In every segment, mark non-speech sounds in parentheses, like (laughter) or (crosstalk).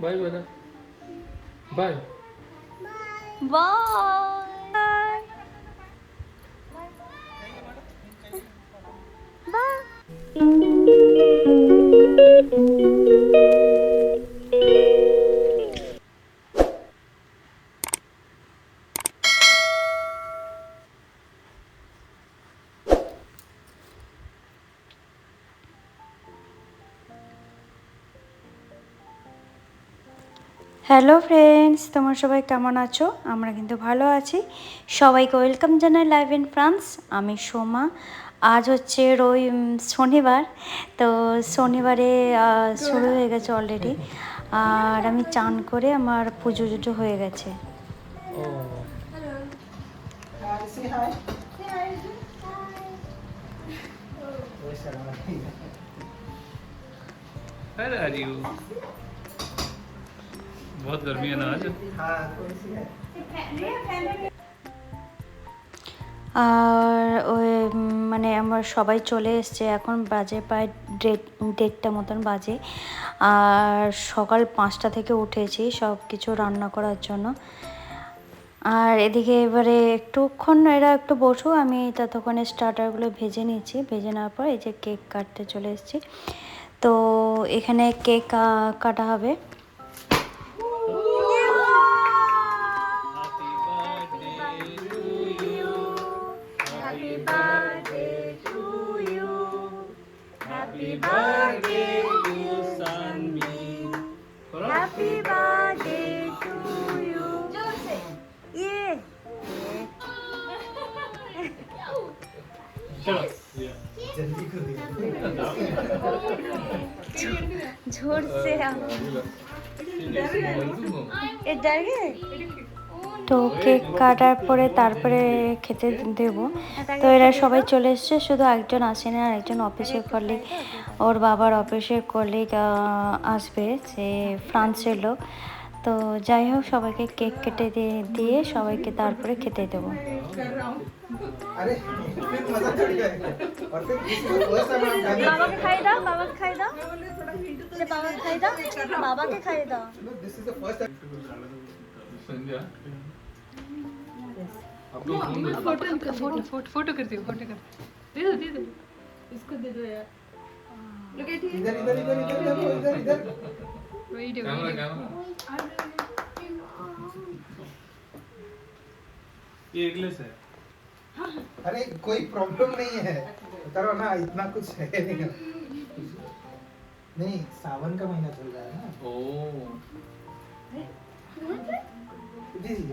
Bye, Bella. Bye. Bye. Bye. Bye. Hello friends তোমার সবাই কেমন আছো? আমরা কিন্তু ভালো আছি। সবাইকে ওয়েলকাম জানাই লাইভ ইন ফ্রান্স। আমি সোমা। আজ হচ্ছে রই শনিবার। তো শনিবারে শুরু হয়ে গেছে অলরেডি আর আমি চান করে আমার পুজো টুজো হয়ে গেছে। Where are you? बहुत गर्मी है ना आज আর ওই উম, মানে আমরা সবাই চলে এসছে এখন বাজে প্রায় দেড় দেড়টা মতন বাজে আর সকাল পাঁচটা থেকে উঠেছি সব কিছু রান্না করার জন্য আর এদিকে এবারে একটুক্ষণ এরা একটু বসো আমি ততক্ষণে স্টার্টারগুলো ভেজে নিচ্ছি ভেজে নেওয়ার পর এই যে কেক কাটতে চলে এসেছি তো এখানে কেক আহ, কাটা হবে Happy birthday to Sunmi. Happy birthday to you. 예. जोर से हम ये डर गए তো কেক কাটার পরে তারপরে খেতে দেব। তো এরা সবাই চলে এসছে শুধু একজন আসেনি আর একজন অফিসের কলিগ ওর বাবার অফিসের কলিগ আসবে সে ফ্রান্সের লোক। তো যাই হোক সবাইকে কেক কেটে দিয়ে দিয়ে সবাইকে তারপরে খেতে দেব। বাবাকে খাই দাও বাবাকে খাই দাও। বাবাকে খাই দাও বাবাকে খাই দাও। फ़ोटो फ़ोटो फ़ोटो फ़ोटो करती हूँ फ़ोटो कर दे दो दे दो। इसको दे दो यार। इधर इधर इधर इधर इधर इधर। वीडियो कैमरा वीडियो कैमरा ये इंग्लिश है। अरे कोई प्रॉब्लम नहीं है। करो ना इतना कुछ है नहीं। नहीं सावन का महीना चल रहा है ना। ओ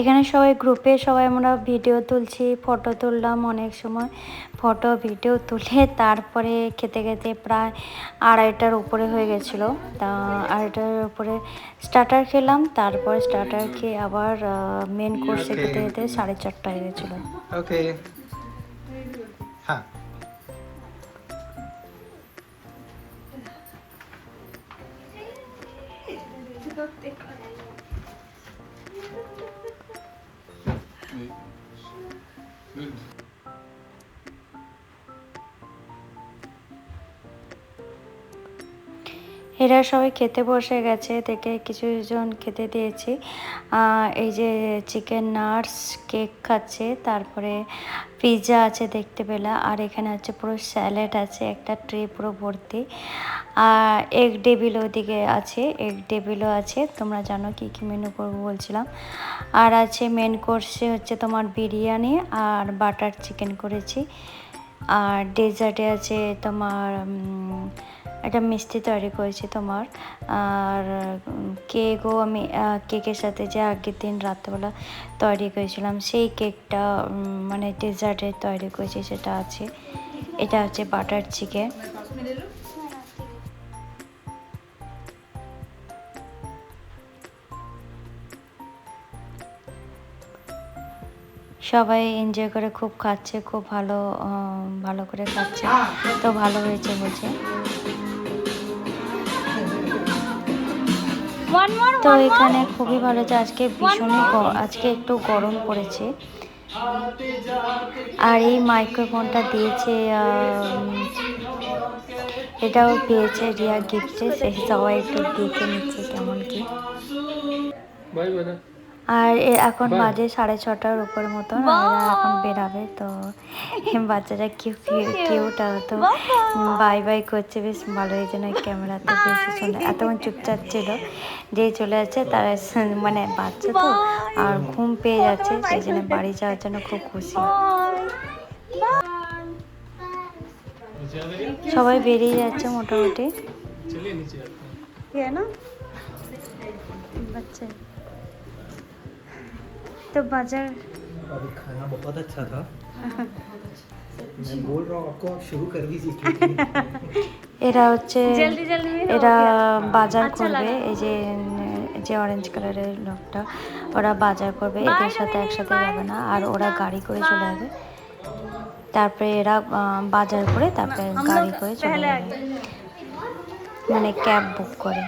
এখানে সবাই গ্রুপে সবাই আমরা ভিডিও তুলছি ফটো তুললাম অনেক সময়। ফটো ভিডিও তুলে তারপরে খেতে খেতে প্রায় আড়াইটার উপরে হয়ে গেছিল। তা আড়াইটার উপরে স্টার্টার খেলাম তারপর স্টার্টার খেয়ে আবার মেন কোর্সে খেতে খেতে সাড়ে চারটা হয়ে গেছিল। ওকে হ্যাঁ। Thank you. Good. এরা সবাই খেতে বসে গেছে, থেকে কিছু জন খেতে দিয়েছি। এই যে চিকেন নার্স কেক খাচ্ছে, তারপরে পিৎজা আছে দেখতে পেলা আর এখানে হচ্ছে পুরো স্যালাড আছে, একটা ট্রে পুরো ভর্তি। আর এগ ডেবিল ওদিকে আছে এগ ডেবিলও আছে, তোমরা জানো কি কি মেনু করব বলছিলাম। আর আছে মেন কোর্সে হচ্ছে তোমার বিরিয়ানি আর বাটার চিকেন করেছি। আর ডেজার্টে আছে তোমার একটা মিষ্টি তৈরি করেছি তোমার। আর কেকও আমি কেকের সাথে যে আগের দিন রাত্রেবেলা তৈরি করেছিলাম, সেই কেকটা মানে ডেজার্টে তৈরি করেছি, সেটা আছে। এটা হচ্ছে বাটার চিকেন সবাই এনজয় করে খুব খাচ্ছে, খুব ভালো ভালো করে খাচ্ছে। তো ভালো হয়েছে বলছে। তো এখানে খুবই ভালো যে আজকে ভীষণই আজকে একটু গরম পড়েছে। আর এই মাইক্রোফোনটা দিয়েছে এটাও পেয়েছে রিয়া গিফটে সেই সবাই একটু দেখে নিচ্ছে কেমন কি। আর এখন বাজে সাড়ে ছটার উপর মতন এখন বেরাবে তো বাচ্চাটা কেউ কিউট তো বাই বাই করছে বেশ ভালো এই জন্য ক্যামেরাতে বেশ সুন্দর। এত চুপচাপ ছিল যেই চলে যাচ্ছে তারা মানে বাচ্চা তো আর ঘুম পেয়ে যাচ্ছে সেই জন্য বাড়ি যাওয়ার জন্য খুব খুশি। সবাই বেরিয়ে যাচ্ছে মোটামুটি। কেন? বাচ্চা। तो बाजार अभी खाना बहुत अच्छा था (laughs) मैं बोल रहा हूँ आपको आप शुरू कर दीजिए क्योंकि এরা হচ্ছে जल्दी जल्दी में हो এরা गया। বাজার আচ্ছা করবে লাগা। এই যে যে অরেঞ্জ কালারের লোকটা ওরা বাজার করবে এদের সাথে একসাথে যাবে না আর ওরা গাড়ি করে চলে যাবে তারপরে এরা আহ, বাজার করে তারপরে हम গাড়ি लोग করে চলে पहले যাবে মানে ক্যাব বুক করে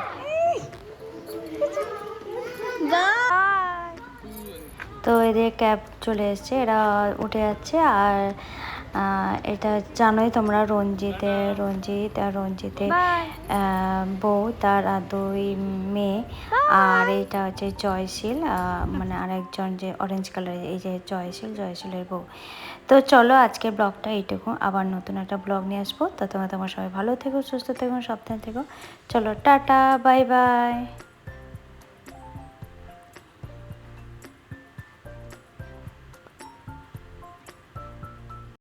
তো এদের ক্যাব চলে এসছে এরা উঠে যাচ্ছে আর এটা জানোই তোমরা রঞ্জিতে রঞ্জিত আর রঞ্জিতে বউ তার দুই মেয়ে আর এটা হচ্ছে জয়শীল মানে আরেকজন যে অরেঞ্জ কালারের এই যে জয়শীল জয়শীলের বউ। তো চলো আজকের ব্লগটা এইটুকু আবার নতুন একটা ব্লগ নিয়ে আসব। তো তোমরা তোমার সবাই ভালো থেকো সুস্থ থেকো সাবধানে থেকো। চলো টাটা বাই বাই।